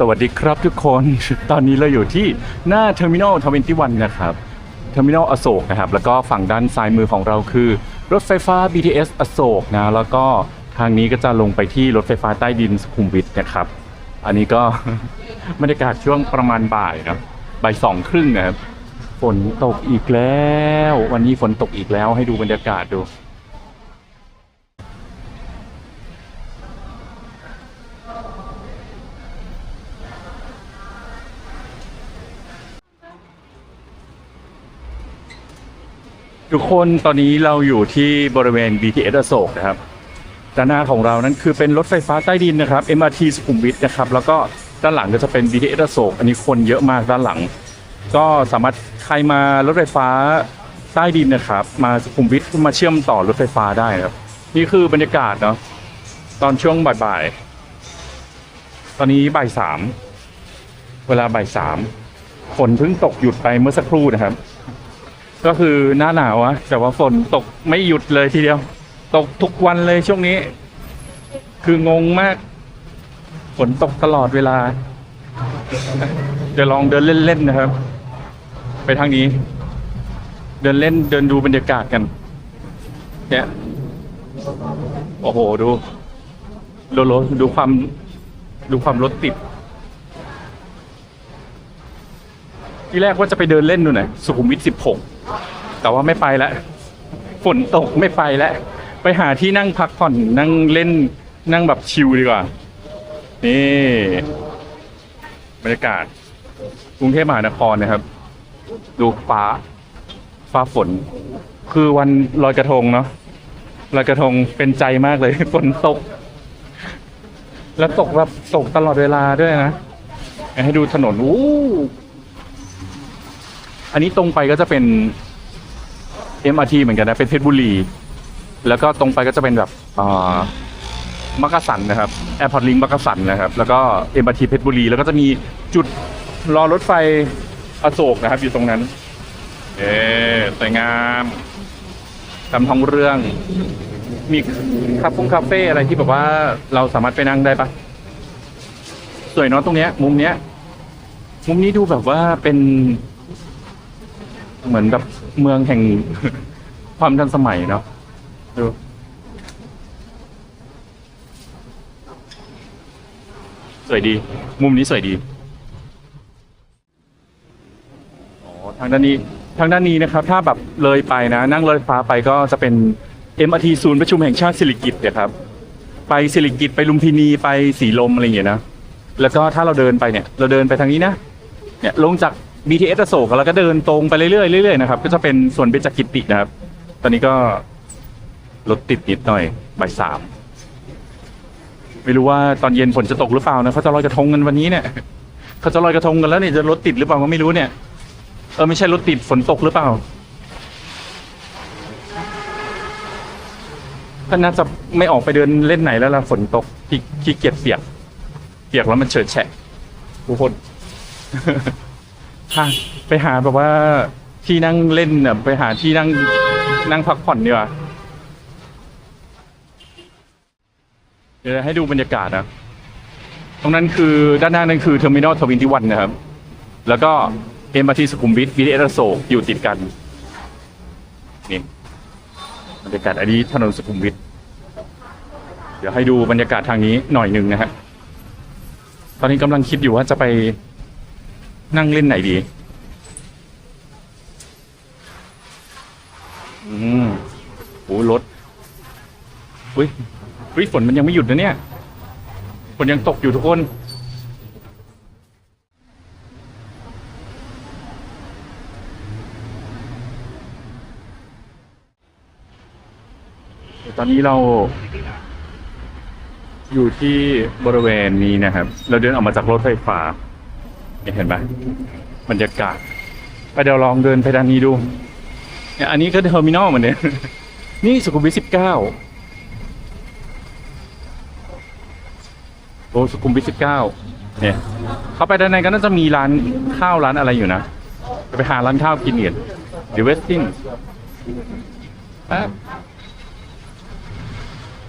สวัสดีครับทุกคน ตอนนี้เราอยู่ที่หน้าเทอร์มินอลทเวนตี้วันนะครับ เทอร์มินอลอโศกนะครับ แล้วก็ฝั่งด้านซ้ายมือของเราคือ รถไฟฟ้า BTS อโศกนะ แล้วก็ทางนี้ก็จะลงไปที่รถไฟฟ้าใต้ดินสุขุมวิทนะครับ อันนี้ก็บรรยากาศช่วงประมาณบ่ายนะบ่ายสองครึ่งนะครับ ฝนตกอีกแล้ว วันนี้ฝนตกอีกแล้วให้ดูบรรยากาศดู ทุกคนตอนนี้เราอยู่ที่บริเวณ BTS อโศกนะครับด้านหน้าของเรานั้นคือเป็นรถไฟฟ้าใต้ดินนะครับ MRT สุขุมวิทนะครับแล้วก็ด้านหลังก็จะเป็น BTS อโศกอันนี้คนเยอะมากด้านหลัง ก็สามารถใครมารถไฟฟ้าใต้ดินนะครับ มาสุขุมวิทมาเชื่อมต่อรถไฟฟ้าได้นะครับ นี่คือบรรยากาศเนาะตอนช่วงบ่ายๆตอนนี้บ่ายสามเวลาบ่ายสามฝนเพิ่งตกหยุดไปเมื่อสักครู่นะครับ ก็คือหน้าหนาวอะแต่ว่าฝนตกไม่หยุดเลยทีเดียว ตกทุกวันเลยช่วงนี้ คืองงมาก ฝนตกตลอดเวลา เดี๋ยวลองเดินเล่นๆนะครับ ไปทางนี้ เดินเล่นเดินดูบรรยากาศกัน เนี่ย โอ้โหดูดูรถดูความดูความรถติด ที่แรกว่าจะไปเดินเล่นดูหน่อยสุขุมวิทสิบหก แต่ว่าไม่ไปแล้วฝนตกไม่ไปแล้วไปหาที่นั่งพักผ่อนนั่งเล่นนั่งแบบชิลดีกว่า นี่ บรรยากาศกรุงเทพมหานครนะครับ ดูฟ้า ฟ้าฝน คือวันลอยกระทงเนาะลอยกระทงเป็นใจมากเลยฝนตก แล้วตกแบบตกตลอดเวลาด้วยนะ ให้ดูถนนอู้ อันนี้ตรงไปก็จะเป็น MRT เหมือนกันนะเป็นเพชรบุรี แล้วก็ตรงไปก็จะเป็นแบบมักกะสันนะครับแอร์พอร์ตลิงมักกะสันนะครับ แล้วก็ MRT เพชรบุรี แล้วก็จะมีจุดรอรถไฟอโศกนะครับ อยู่ตรงนั้น เอ๊สวยงามทำท้องเรื่อง มีคาเฟ่คาเฟ่อะไรที่แบบว่าเราสามารถไปนั่งได้ปะสวยเนาะตรงเนี้ย มุมเนี้ย มุมนี้ดูแบบว่าเป็น เหมือนแบบเมืองแห่งความทันสมัยเนาะดูสวยดี มุมนี้สวยดีอ๋อทางด้านนี้ทางด้านนี้นะครับ ถ้าแบบเลยไปนะ นั่งรถไฟฟ้าไปก็จะเป็น MRT ศูนย์ประชุมแห่งชาติสิริกิติ์เนี่ยครับ ไปสิริกิติ์ไปลุมพินีไปสีลมอะไรอย่างเงี้ยนะแล้วก็ถ้าเราเดินไปเนี่ย เราเดินไปทางนี้นะเนี่ยลงจาก BTS อโศกแล้วก็เดินตรงไปเรื่อยๆเรื่อยๆนะครับก็จะเป็นส่วนเบญจกิตินะครับ ตอนนี้ก็รถติดนิดหน่อยบ่ายสามไม่รู้ว่าตอนเย็นฝนจะตกหรือเปล่านะเขาจะลอยกระทงกันวันนี้เนี่ยเขาจะลอยกระทงกันแล้วเนี่ยจะรถติดหรือเปล่าก็ไม่รู้เนี่ย เออไม่ใช่รถติดฝนตกหรือเปล่าท่านน่าจะไม่ออกไปเดินเล่นไหนแล้วล่ะฝนตกขี้ขี้เกียจเปียก เปียกแล้วมันเฉิดแฉะทุกคน ค่ะไปหาแบบว่าที่นั่งเล่นน่ะไปหาที่นั่งนั่งพักผ่อนดีกว่าเดี๋ยวให้ดูบรรยากาศนะตรงนั้นคือด้านหน้านั้นคือเทอร์มินอลทวินที่วันนะครับ แล้วก็เอ็มอาร์ทีสุขุมวิทบีเอสโศกอยู่ติดกันนี่บรรยากาศอันนี้ถนนสุขุมวิทเดี๋ยวให้ดูบรรยากาศทางนี้หน่อยหนึ่งนะฮะตอนนี้กำลังคิดอยู่ว่าจะไป นั่งเล่นไหนดี อืมโอ้รถอุ้ยอุ้ยฝนมันยังไม่หยุดนะเนี่ย ฝนยังตกอยู่ทุกคน ตอนนี้เรา อยู่ที่บริเวณนี้นะครับ เราเดินออกมาจากรถไฟฟ้า เห็นไหมบรรยากาศไปเดี๋ยวลองเดินไปด้านนี้ดูเนี่ยอันนี้ก็เทอร์มินอลเหมือนเดิมนี่สุขุมวิทสิบเก้าโอ้สุขุมวิทสิบเก้าเนี่ยเข้าไปด้านในก็น่าจะมีร้านข้าวร้านอะไรอยู่นะไปหาร้านข้าวกินเนียดเดี๋ยวเวสตินป๊บ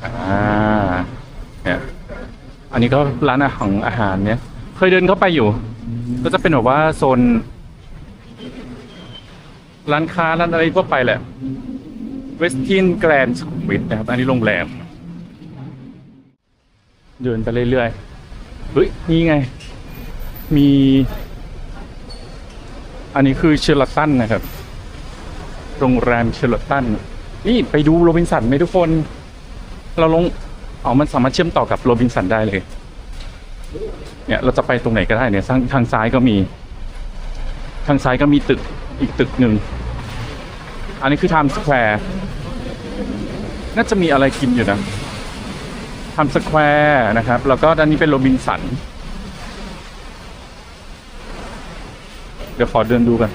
อ่าเนี่ยอันนี้ก็ร้านอาหารอาหารเนี่ย เคยเดินเข้าไปอยู่ ก็จะเป็นแบบว่าโซน ร้านค้าร้านอะไรทั่วไปแหละเวสตินแกรนด์สุขุมวิทนะครับ อันนี้โรงแรม เดินไปเรื่อยๆเฮ้ย นี่ไง มี อันนี้คือเชลตันนะครับ โรงแรมเชลตัน นี่ไปดูโรบินสันไหมทุกคน เราลง อ๋อ มันสามารถเชื่อมต่อกับโรบินสันได้เลย เนี่ยเราจะไปตรงไหนก็ได้เนี่ยทางทางซ้ายก็มี ทางซ้ายก็มีตึกอีกตึกหนึ่ง อันนี้คือไทม์สแควร์น่าจะมีอะไรกินอยู่นะไทม์สแควร์นะครับ แล้วก็ด้านนี้เป็นโรบินสัน เดี๋ยวขอเดินดูกัน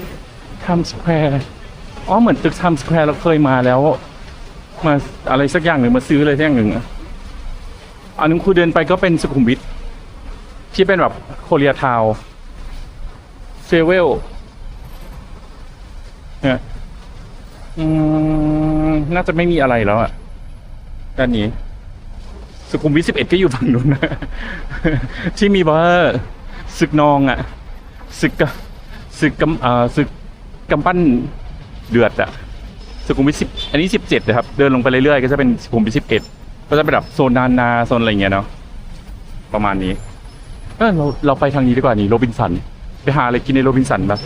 ไทม์สแควร์อ๋อเหมือนตึกไทม์สแควร์เราเคยมาแล้ว มาอะไรสักอย่างหนึ่งมาซื้ออะไรสักอย่างหนึ่งอะอันนึงคือเดินไปก็เป็นสุขุมวิท ที่เป็นแบบโคเรียทาวเซเวลเนี่ยอืมน่าจะไม่มีอะไรแล้วอะด้านนี้ สุขุมวิทสิบเอ็ดก็อยู่ฝั่งนู้นนะที่มีว่าศึกนองอะศึกกศึกกำอ่าศึกกำปั้นเดือดอะสุขุมวิทสิบอันนี้สิบเจ็ดนะครับ เดินลงไปเรื่อยๆก็จะเป็นสุขุมวิทสิบเอ็ดก็จะเป็นแบบโซนนานาโซนอะไรเงี้ยเนาะประมาณนี้ อเราเราไปทางนี้ดีกว่านี่โรบินสัน ไปหาอะไรกินในโรบินสันแบบ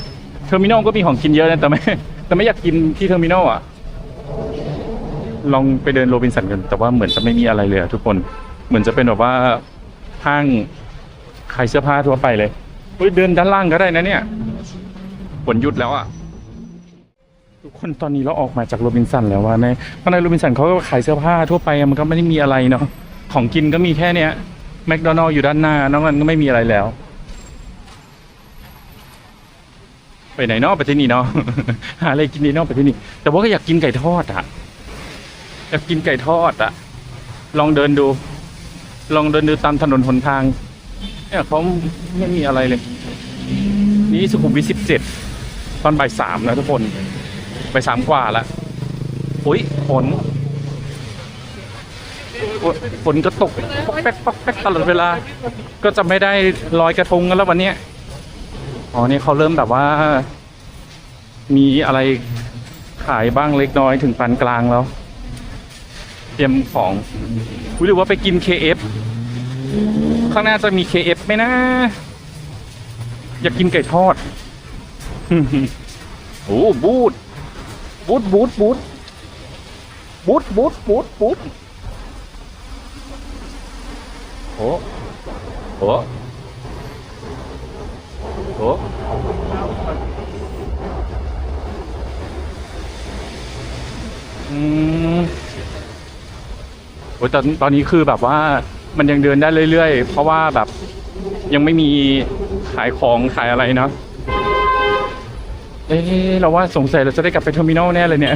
เทอร์มินอลก็มีของกินเยอะนะแต่ไม่แต่ไม่อยากกินที่เทอร์มินอลอะ ลองไปเดินโรบินสันกันแต่ว่าเหมือนจะไม่มีอะไรเลยทุกคนเหมือนจะเป็นแบบว่าห้างขายเสื้อผ้าทั่วไปเลยเฮ้ยเดินด้านล่างก็ได้นะเนี่ยฝนหยุดแล้วอะทุกคนตอนนี้เราออกมาจากโรบินสันแล้วว่าในเพราะในโรบินสันเขาก็ขายเสื้อผ้าทั่วไปมันก็ไม่ได้มีอะไรเนาะของกินก็มีแค่เนี้ย แมคโดนัลล์อยู่ด้านหน้า นอกนั้นก็ไม่มีอะไรแล้ว ไปไหนเนอกไปที่นี่เนาะ หาอะไรกินดีเนอกไปที่นี่ แต่ว่าก็อยากกินไก่ทอดอะอยากกินไก่ทอดอะลองเดินดู ลองเดินดูตามถนนหนทาง เนี่ยเขาไม่มีอะไรเลย นี่สุขุมวิทสิบเจ็ดตอนบ่ายสามนะทุกคนบ่ายสามกว่าละโอ้ยฝน ฝนก็ตกปอกแป๊กปอกแป๊กตลอดเวลา ก็จะไม่ได้ลอยกระทงกันแล้ววันนี้อ๋อนี่เขาเริ่มแบบว่า มีอะไรขายบ้างเล็กน้อยถึงปานกลางแล้ว เตรียมของอุ๊ยหรือว่าไปกิน KF ข้างหน้าจะมี KF ไหมนะ อยากกินไก่ทอดโอ้บูดบูดบูดบูดบูดบูดบูดบูด โอ้โอ้โอ้อืมโอ้ตอนตอนนี้คือแบบว่ามันยังเดินได้เรื่อยๆ เพราะว่าแบบยังไม่มีขายของขายอะไรเนาะเอ๊ะเราว่าสงสัยเราจะได้กลับไปเทอร์มินอลแน่เลยเนี่ย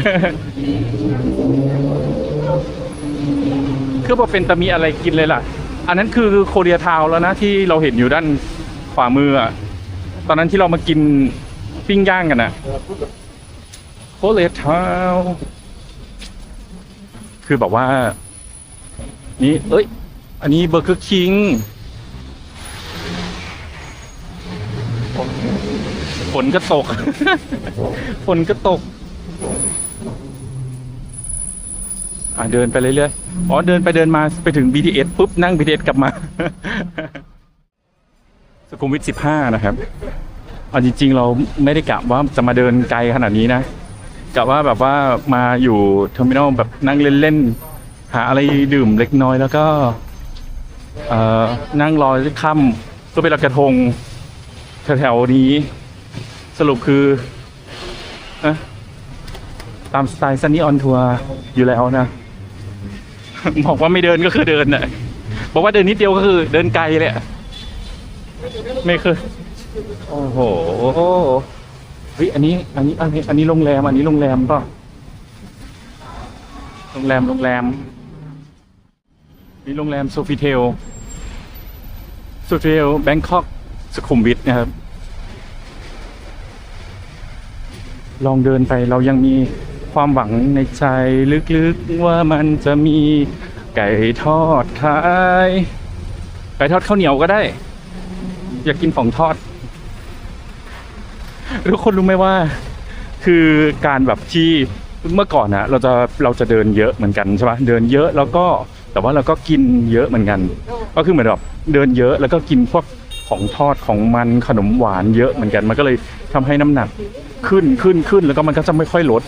คือพอเป็นตะมีอะไรกินเลยล่ะ อันนั้นคือโคเรียทาวแล้วนะที่เราเห็นอยู่ด้านขวามืออะตอนนั้นที่เรามากินปิ้งย่างกันอะโคเรียทาวคือแบบว่า นี่เอ้ย อันนี้เบอร์เกอร์คิงฝนก็ตก ฝนก็ตก อะเดินไปเรื่อยๆ อ๋อเดินไปเดินมาไปถึง BTS ปุ๊บนั่ง BTS กลับมา สุขุมวิท 15 นะครับเอาจริง ๆ เราไม่ได้กะว่าจะมาเดินไกลขนาดนี้นะกะว่าแบบว่ามาอยู่เทอร์มินอลแบบนั่งเล่นๆ หาอะไรดื่มเล็กน้อยแล้วก็เอ่อนั่งรอค่ำก็ไปลอยกระทงแถวๆนี้ สรุปคืออะตามสไตล์ซันนี่ออนทัวร์อยู่แล้วนะ บอกว่าไม่เดินก็คือเดินน่ะบอกว่าเดินนิดเดียวก็คือ เดินไกลเลยอะไม่คือโอ้โหเฮ้ยอันนี้ อันนี้ อันนี้ อันนี้โรงแรม อันนี้โรงแรมป่ะโรงแรม โรงแรม มีโรงแรมโซฟิเทลโซฟิเทลแบงคอกสุขุมวิทนะครับ ลองเดินไปเรายังมี ความหวังในใจลึกๆว่ามันจะมีไก่ทอดขายไก่ทอดข้าวเหนียวก็ได้ อยากกินของทอด ทุกคนรู้ไหมว่า คือการแบบที่เมื่อก่อนนะเราจะเราจะเดินเยอะเหมือนกันใช่ปะเดินเยอะแล้วก็แต่ว่าเราก็กินเยอะเหมือนกัน ก็คือเหมือนแบบเดินเยอะแล้วก็กินพวกของทอดของมันขนมหวานเยอะเหมือนกันมันก็เลยทำให้น้ำหนักขึ้นขึ้นขึ้นแล้วก็มันก็จะไม่ค่อยลด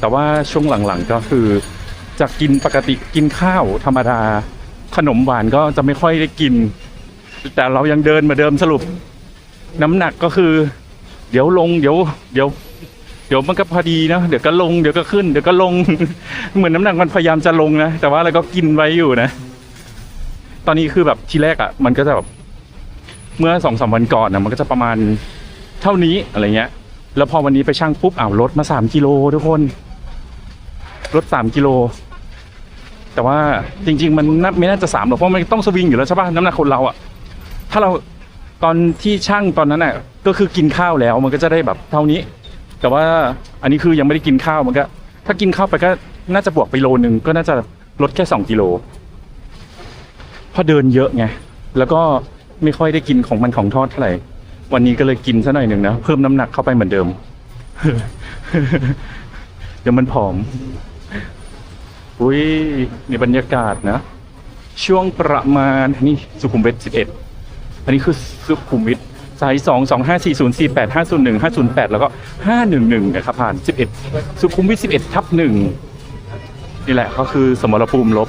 แต่ว่าช่วงหลังๆก็คือจะกินปกติกินข้าวธรรมดา ขนมหวานก็จะไม่ค่อยได้กิน แต่เรายังเดินเหมาเดิมสรุป น้ำหนักก็คือ เดี๋ยวลงเดี๋ยว เดี๋ยว เดี๋ยวมันก็พอดีนะเดี๋ยวก็ลงเดี๋ยวก็ขึ้นเดี๋ยวก็ลง เหมือนน้ำหนักมันพยายามจะลงนะแต่ว่าเราก็กินไว้อยู่นะ ตอนนี้คือแบบทีแรกอะ่ะ มันก็จะแบบเมื่อสองสามวันก่อนนะมันก็จะประมาณเท่านี้อะไรเงี้ย แล้วพอวันนี้ไปชั่งปุ๊บอ้าวลดมาสามกิโลทุกคน ลดสามกิโล แต่ว่าจริง ๆ มันน่าไม่น่าจะสามหรอกเพราะมันต้องสวิงอยู่แล้วใช่ป่ะน้ำหนักคนเราอะถ้าเราตอนที่ช่างตอนนั้นน่ะก็คือกินข้าวแล้วมันก็จะได้แบบเท่านี้ แต่ว่าอันนี้คือยังไม่ได้กินข้าวมันก็ ถ้ากินข้าวไปก็น่าจะบวกไปโลนึงก็น่าจะลดแค่สองกิโลเพราะเดินเยอะไงแล้วก็ไม่ค่อยได้กินของมันของทอดเท่าไหร่วันนี้ก็เลยกินซะหน่อยหนึ่งนะเพิ่มน้ำหนักเข้าไปเหมือนเดิม เดี๋ยวมันผอม อุ้ยในบรรยากาศนะ ช่วงประมาณนี่สุขุมวิทสิบเอ็ดอันนี้คือสุขุมวิทสายสองสองห้าสี่ศูนย์สี่แปดห้าศูนย์หนึ่งห้าศูนย์แปดแล้วก็ห้าหนึ่งหนึ่งนะครับ ผ่านสิบเอ็ดสุขุมวิทสิบเอ็ดทับหนึ่งนี่แหละก็คือสมรภูมิลบ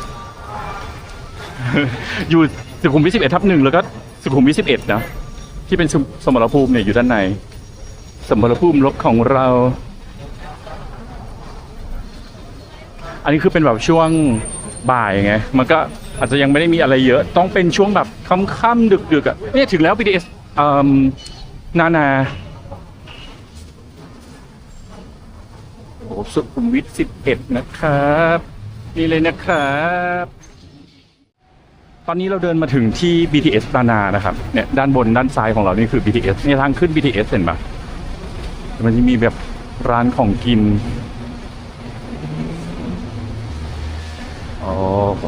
อยู่สุขุมวิทสิบเอ็ดทับหนึ่งแล้วก็สุขุมวิทสิบเอ็ดนะ ที่เป็นสมสมรภูมิเนี่ยอยู่ด้านใน สมรภูมิลบของเรา อั นนี้คือเป็นแบบช่วงบ่ายไง มันก็อาจจะยังไม่ได้มีอะไรเยอะ ต้องเป็นช่วงแบบค่ำๆดึกๆอะเนี่ยถึงแล้ว BTS เอ่อนานาโอ้สุขุมวิทสิบเอ็ดนะครับ นี่เลยนะครับ ตอนนี้เราเดินมาถึงที่ BTS นานานะครับ เนี่ยด้านบนด้านซ้ายของเรานี่คือ BTS เนี่ยทางขึ้น BTS เห็นปะมันจะมีแบบร้านของกิน โอ้โห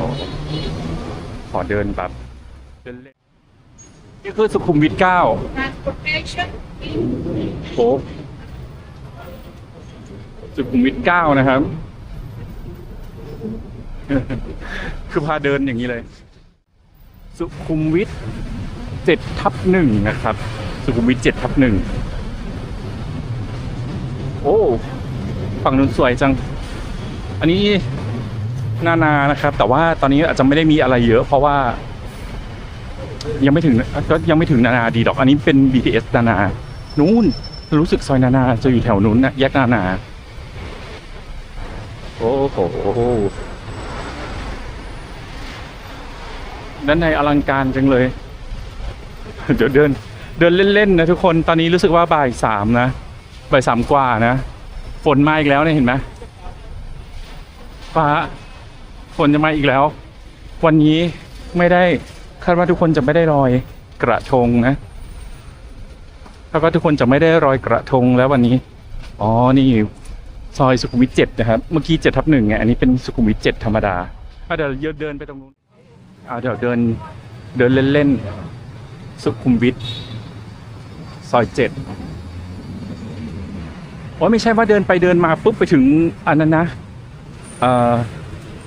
ขอเดินแบบเดินเล่นนี่คือสุขุมวิทเก้าโอ้สุขุมวิทเก้านะครับ คือพาเดินอย่างนี้เลย สุขุมวิทเจ็ดทับหนึ่งนะครับ สุขุมวิทเจ็ดทับหนึ่งโอ้ ฝั่งนู้นสวยจัง อันนี้ นานานะครับ แต่ว่าตอนนี้อาจจะไม่ได้มีอะไรเยอะ เพราะว่า ยังไม่ถึงก็ยังไม่ถึงนานาดีดอก อันนี้เป็น BTS นานานู้นรู้สึกซอยนานาจะอยู่แถวนู้นนะแยกนานา โอ้โหด้านในอลังการจังเลย เดี๋ยวเดิน เดินเล่นๆนะทุกคนตอนนี้รู้สึกว่าบ่ายสามนะบ่ายสามกว่านะ ฝนมาอีกแล้วเนี่ยเห็นไหมฟ้า ฝนจะมาอีกแล้ว วันนี้ไม่ได้คาดว่าทุกคนจะไม่ได้รอยกระทงนะคาดว่าทุกคนจะไม่ได้รอยกระทงแล้ววันนี้ อ๋อ นี่ซอยสุขุมวิทเจ็ดนะครับ เมื่อกี้เจ็ดทับหนึ่งไง อันนี้เป็นสุขุมวิทเจ็ดธรรมดาเดี๋ยวเดินไปตรงนู้นเดี๋ยวเดินเดินเล่นๆ สุขุมวิทซอยเจ็ดโอ้ไม่ใช่ว่าเดินไปเดินมาปุ๊บไปถึงอันนั้นนะเ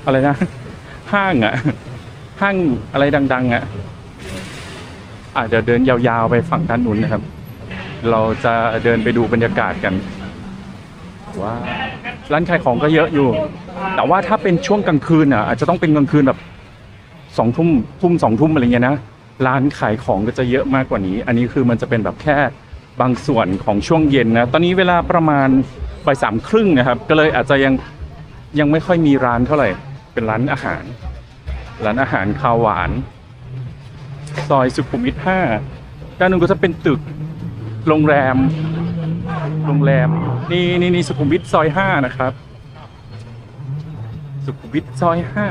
อะไรนะ ห้างอะห้างอะไรดัง ๆอะอะเดี๋ยวเดินยาวๆไปฝั่งด้านนู้นนะครับ เราจะเดินไปดูบรรยากาศกันว่าร้านขายของก็เยอะอยู่ แต่ว่าถ้าเป็นช่วงกลางคืนอะ อาจจะต้องเป็นกลางคืนแบบสองทุ่มทุ่มสองทุ่มอะไรเงี้ยนะร้านขายของก็จะเยอะมากกว่านี้ อันนี้คือมันจะเป็นแบบแค่บางส่วนของช่วงเย็นนะตอนนี้เวลาประมาณบ่ายสามครึ่งนะครับ ก็เลยอาจจะยังยังไม่ค่อยมีร้านเท่าไหร่ เป็นร้านอาหาร ร้านอาหารคาวหวาน ซอยสุขุมวิทห้าด้านนู้นก็จะเป็นตึกโรงแรม โรงแรม นี่นี่นี่สุขุมวิทซอยห้านะครับ สุขุมวิทซอยห้า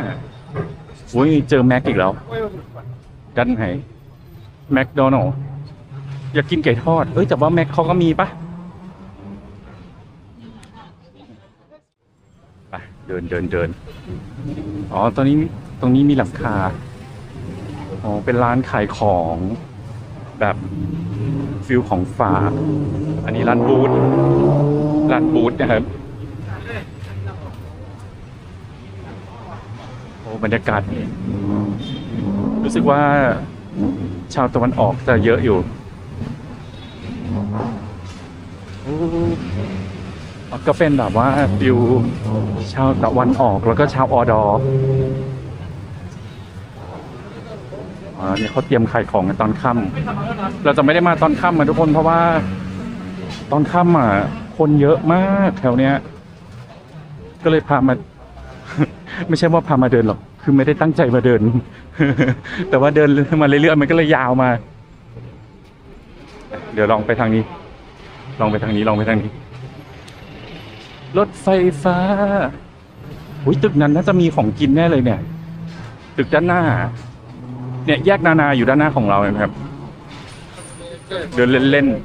โอ้ยเจอแม็กอีกแล้ว ด้านไหนแมคโดนัลอยากกินไก่ทอด เอ้ยแต่ว่าแม็กเขาก็มีปะไป เดินเดินเดินอ๋อตอนนี้ตรงนี้มีหลังคาอ๋อเป็นร้านขายของแบบฟิลของฝากอันนี้ร้านบูธร้านบูธนะครับโอ้บรรยากาศรู้สึกว่าชาวตะวันออกจะเยอะอยู่โอ้ ก็เป็นแบบว่าฟิวชาวตะวันออกแล้วก็ชาวออดออ่าเนี่ยเขาเตรียมขายของกันตอนค่ำเราจะไม่ได้มาตอนค่ำมาทุกคนเพราะว่า ตอนค่ำอะคนเยอะมากแถวเนี้ย ก็เลยพามา ไม่ใช่ว่าพามาเดินหรอก คือไม่ได้ตั้งใจมาเดิน แต่ว่าเดินมาเรื่อยๆมันก็เลยยาวมา เดี๋ยวลองไปทางนี้ ลองไปทางนี้ลองไปทางนี้ รถไฟฟ้าอุ้ยตึกนั้นน่าจะมีของกินแน่เลยเนี่ย ตึกด้านหน้า เนี่ยแยกนานาอยู่ด้านหน้าของเราเห็นะครับ เดินเล่นๆ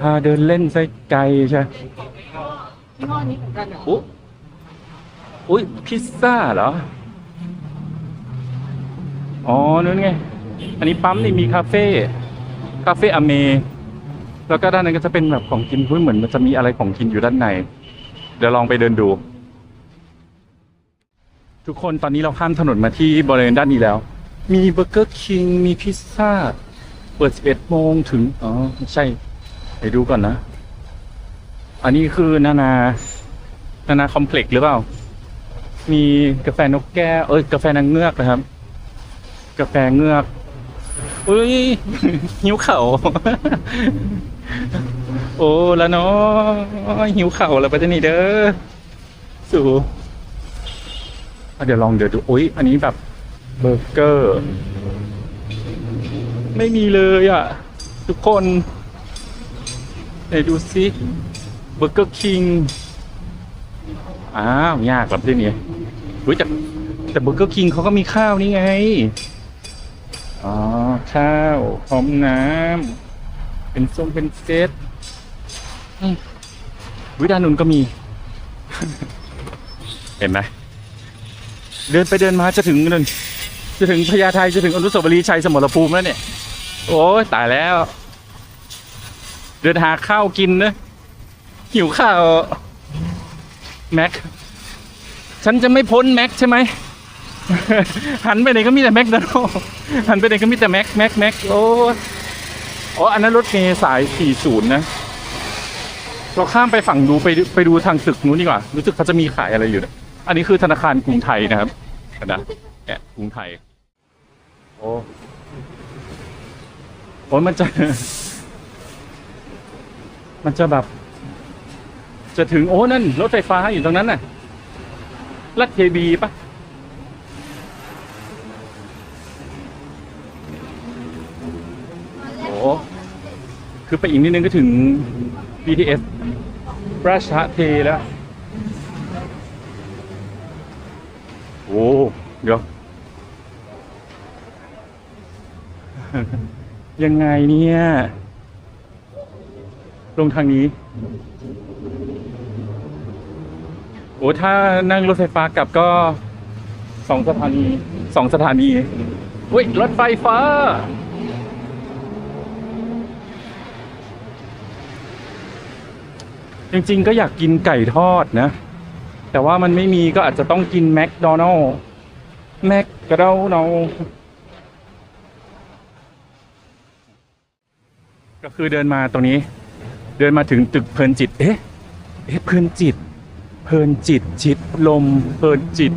พาเดินเล่นซะไกลใช่ยี่ห้อนี้เหมือนกันเหรออุ๊ยอุ๊ยพิซซ่าเหรอ อ๋อนั่นไง อันนี้ปั๊มนี่มีคาเฟ่ คาเฟ่อเม แล้วก็ด้านนั้นก็จะเป็นแบบของกินเฮ้ยเหมือนมันจะมีอะไรของกินอยู่ด้านใน เดี๋ยวลองไปเดินดู ทุกคนตอนนี้เราข้ามถนนมาที่บริเวณด้านนี้แล้ว มีเบอร์เกอร์คิงมีพิซซ่า เปิด 11 โมงถึง อ๋อไม่ใช่ไปดูก่อนนะ อันนี้คือนานา นานาคอมเพล็กซ์หรือเปล่า มีกาแฟนกแก้ว เอ้ย กาแฟนางเงือกนะครับ กาแฟเงือก อุ้ย หิวเข่า โอ้แล้วเนาะหิวเข่าแล้วปะเจนี่เด้อสูเดี๋ยวลองเดี๋ยวดูอุ้ยอันนี้แบบเบอร์เกอร์ ไม่มีเลยอะ ทุกคนไหนดูซิเบอร์เกอร์คิงอ้าวยากแบบที่นี้รู้จักแต่เบอร์เกอร์คิงเขาก็มีข้าวนี่ไง อ๋อ ข้าวพร้อมน้ำ เป็นส้มเป็นเซตอืมวิด้านนุนก็มี เห็นไหมเดินไปเดินมาจะถึงนั่นจะถึงพญาไทจะถึงอนุสาวรีย์ชัยสมรภูมิแล้วเนี่ย โอ้ยตายแล้ว เดินหาข้าวกินนะหิวข้าวแม็กฉันจะไม่พ้นแม็กใช่ไหมหันไปไหนก็มีแต่แม็กนะหันไปไหนก็มีแต่แม็กแม็กแม็กโอ้ โอ้อันนั้นรถเมล์สาย 40 นะ เราข้ามไปฝั่งดูไปไปดูทางตึกนู้นดีกว่า รู้สึกเขาจะมีขายอะไรอยู่นะอันนี้คือธนาคารกรุงไทยนะครับนะเนี่ยกรุงไทย โอ้โอ้มันจะ มันจะแบบ จะถึงโอ้นั่นรถไฟฟ้าอยู่ตรงนั้นน่ะลัดเคบีปะโอ้ คือไปอีกนิดนึงก็ถึง BTS ราชเทแล้ว โอ้เดี๋ยว ยังไงเนี่ย ลงทางนี้ โอ้ถ้านั่งรถไฟฟ้ากลับก็สองสถานีสองสถานีอุ้ยรถไฟฟ้า จริง ๆ ก็อยากกินไก่ทอดนะ แต่ว่ามันไม่มีก็อาจจะต้องกินแมคโดนัลล์แมคกระเดาเนาก็คือเดินมาตรงนี้ เดินมาถึงตึกเพลินจิต เอ๊ะเอ๊ะเพลินจิต เพลินจิตจิตลม เพลินจิต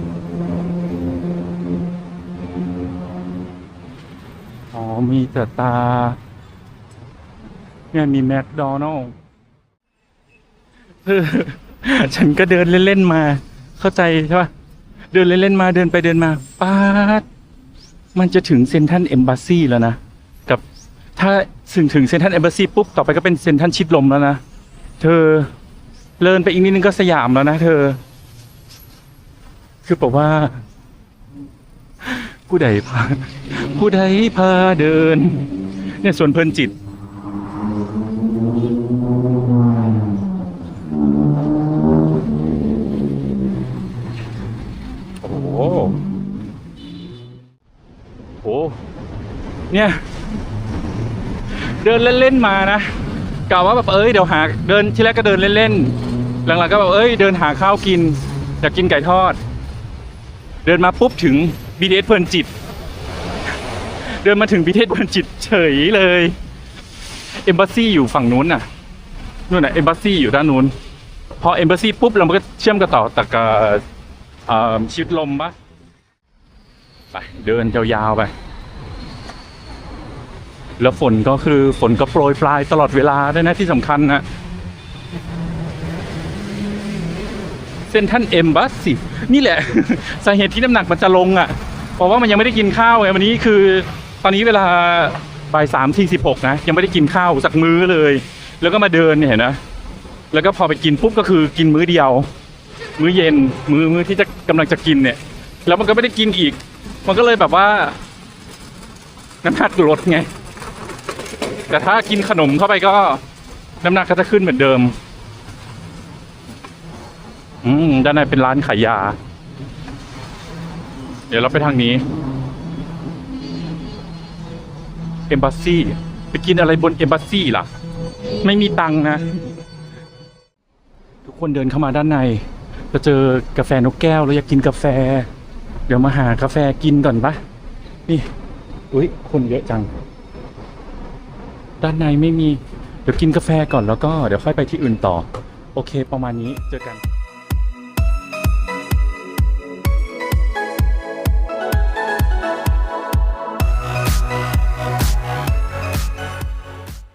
อ๋อมีแต่ตาเนี่ยมีแมคโดนัลล์ ฉันก็เดินเล่นๆมา เข้าใจใช่ปะเดินเล่นๆมาเดินไปเดินมาป๊าดมันจะถึงเซนทันเอมบ s ซีแล้วนะกับถ้าถึงถึงเซนทันเอมบ s ซีปุ๊บต่อไปก็เป็นเซนทันชิดลมแล้วนะเธอเลินไปอีกนิดนึงก็สยามแล้วนะเธอ คือบอกว่า ผู้ใดพาผู้ใดพาเดิน เนี่ยส่วนเพลินจิต เนี่ย เดินเล่นๆมานะกล่าวว่าแบบเอ้ยเดี๋ยวหาเดินที่แรกก็เดินเล่นๆหลังๆก็แบบเอ้ยเดินหาข้าวกินอยากกินไก่ทอด เดินมาปุ๊บถึง BTS เพลินจิต เดินมาถึง BTS เพลินจิตเฉยเลยเอมบ s ซีอยู่ฝั่งนู้นน่ะนู่นน่ะเอมบ s ซีอยู่ด้านนู้นพอเอมบ s ซีปุ๊บเราก็เชื่อมกันต่อตักกับชิดลมปะไปเดินยาวๆไป แล้วฝนก็คือฝนก็โปรยปลายตลอดเวลาด้วยนะที่สำคัญนะเส้นท่านเอ็มบัสสินี่แหละ สาเหตุที่น้ำหนักมันจะลงอะ เพราะว่ามันยังไม่ได้กินข้าวไงวันนี้คือ ตอนนี้เวลาบ่ายสามสี่สิบหกนะ ยังไม่ได้กินข้าวสักมื้อเลย แล้วก็มาเดินเนี่ยเห็นนะ แล้วก็พอไปกินปุ๊บก็คือกินมื้อเดียว มื้อเย็นมื้อมื้อที่จะกำลังจะกินเนี่ย แล้วมันก็ไม่ได้กินอีก มันก็เลยแบบว่าน้ำหนักลดไง แต่ถ้ากินขนมเข้าไปก็ น้ำหนักก็จะขึ้นเหมือนเดิม อืมด้านในเป็นร้านขายยา เดี๋ยวเราไปทางนี้เอมบัสซี่ไปกินอะไรบนเอมบัสซี่ล่ะ ไม่มีตังนะ ทุกคนเดินเข้ามาด้านในจะเจอกาแฟนกแก้วแล้วอยากกินกาแฟ เดี๋ยวมาหากาแฟกินก่อนปะนี่อุ้ยคนเยอะจัง ด้านในไม่มี เดี๋ยวกินกาแฟก่อนแล้วก็เดี๋ยวค่อยไปที่อื่นต่อ โอเคประมาณนี้เจอกัน